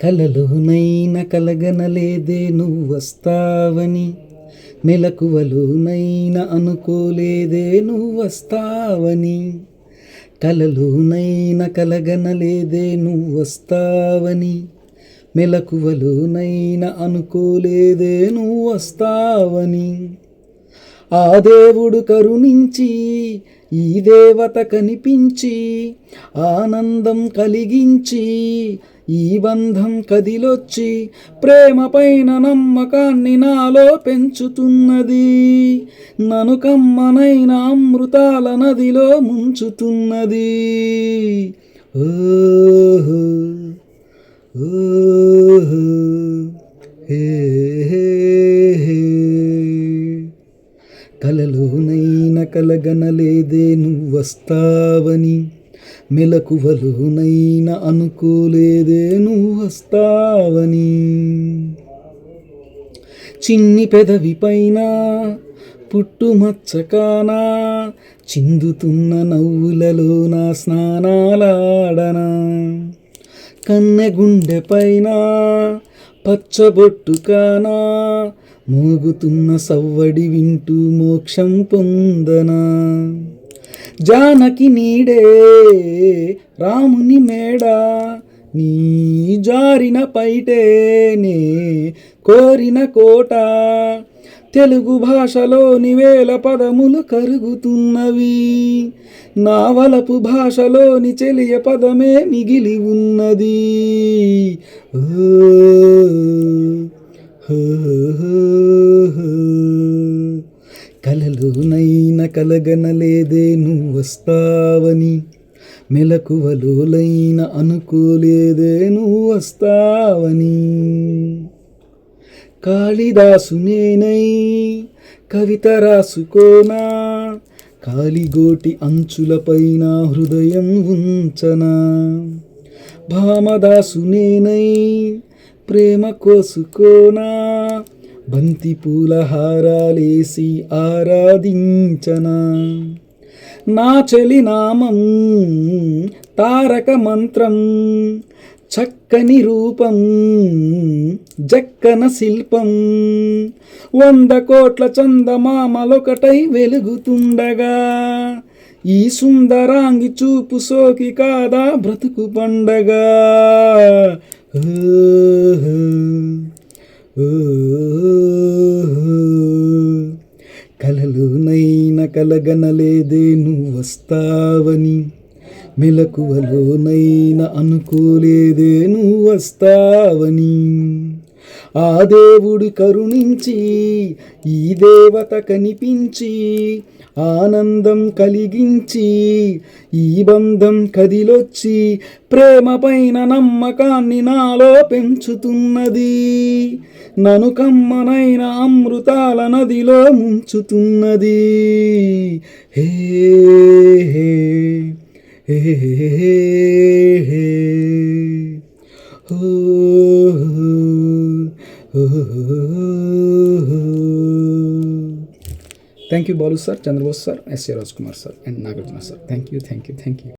కలలోనైన కలగనలేదే నువ్వు వస్తావని మెలకువలోనైనా అనుకోలేదే నువ్వు వస్తావని కలలోనైనా కలగనలేదే నువ్వు వస్తావని మెలకువలోనైనా అనుకోలేదే నువ్వు వస్తావని ఆ దేవుడు కరుణించి ఈ దేవత కనిపించి ఆనందం కలిగించి ఈ బంధం కదిలొచ్చి ప్రేమ పైన నమ్మకాన్ని నాలో పెంచుతున్నది. నను కమ్మనైన అమృతాల నదిలో ముంచుతున్నది. ఓహో ఓహో హే హే హే కలలోనైన కలగనలేదే నువ్వు వస్తావని అనుకోలేదే నువ్వు వస్తావని చిన్ని పెదవి పైన పుట్టుమచ్చకానా చిందుతున్న నవ్వులలో నా స్నానాలాడనా. కన్నె గుండె పైన పచ్చబొట్టు కానా మోగుతున్న సవ్వడి వింటూ మోక్షం పొందనా. జానకి నీడే రాముని మేడ. నీ జారిన పైటేనే కోరిన కోట. తెలుగు భాషలోని వేల పదములు కరుగుతున్నవి. నా వలపు భాషలోని చెలియ పదమే మిగిలి ఉన్నది. ఓ కలలునైన కలగనలేదే నువ్వు వస్తావని మెలకువలోలైన అనుకోలేదే నువ్వు వస్తావని కాళిదాసునేనై కవిత రాసుకోనా కాలిగోటి అంచులపైన హృదయం ఉంచనా. భామదాసునేనై ప్రేమ కోసుకోనా బంతి పూల హారాలేసి ఆరాధించనా. నా చెలి నామం తారక మంత్రం చక్కని రూపం జక్కన శిల్పం. వంద కోట్ల చందమామలొకటై వెలుగుతుండగా ఈ సుందరాంగి చూపు సోకి కాదా బ్రతుకు పండగా. ఓ ఓహో. కలలోనైనా కలగనలేదే నువ్వు వస్తావని మెలకువలోనైనా అనుకోలేదే నువ్వు వస్తావని ఆ దేవుడు కరుణించి ఈ దేవత కనిపించి ఆనందం కలిగించి ఈ బంధం కదిలొచ్చి ప్రేమ పైన నమ్మకాన్ని నాలో పెంచుతున్నది. నను కమ్మనైన అమృతాల నదిలో ముంచుతున్నది. హే హే హే హే హే. Thank you, Balu sir, Chandra sir, S. Rajkumar sir, and Nagarjuna sir. Thank you, thank you, thank you.